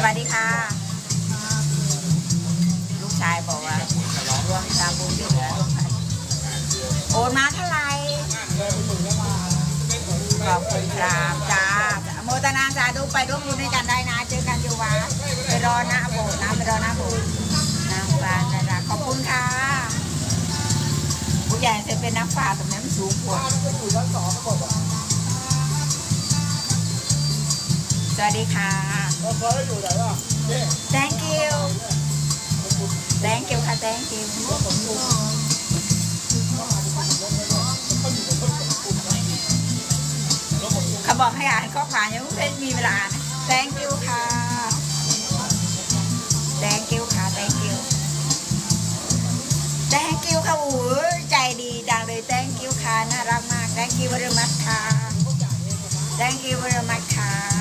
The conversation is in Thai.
สวัสดีค่ะ ลูกชายบอกว่าร่วมทำบุญที่เหลือรวมกันโอนมาเท่าไหร่ขอบคุณครับจ้าโมตนาสาธุไปร่วมบุญด้วยกันได้นะ เจอกันอยู่วัดไปรอหน้าโบสถ์นะไปรอหน้าโบสถ์นางฟ้านะจ๊ะขอบคุณค่ะผู้ใหญ่จะเป็นนักฟ้าตรงนี้มันสูงกว่า สวัสดีค่ะ thank you thank you ค่ะ thank you เขาบอกให้อ่านข้อความยังไม่มีเวลาอ่าน thank you ค่ะ thank you ค่ะ thank you thank you ค่ะโอ้ยใจดีจังเลย thank you ค่ะ น่ารักมาก thank you very much ค่ะ thank you very much ค่ะ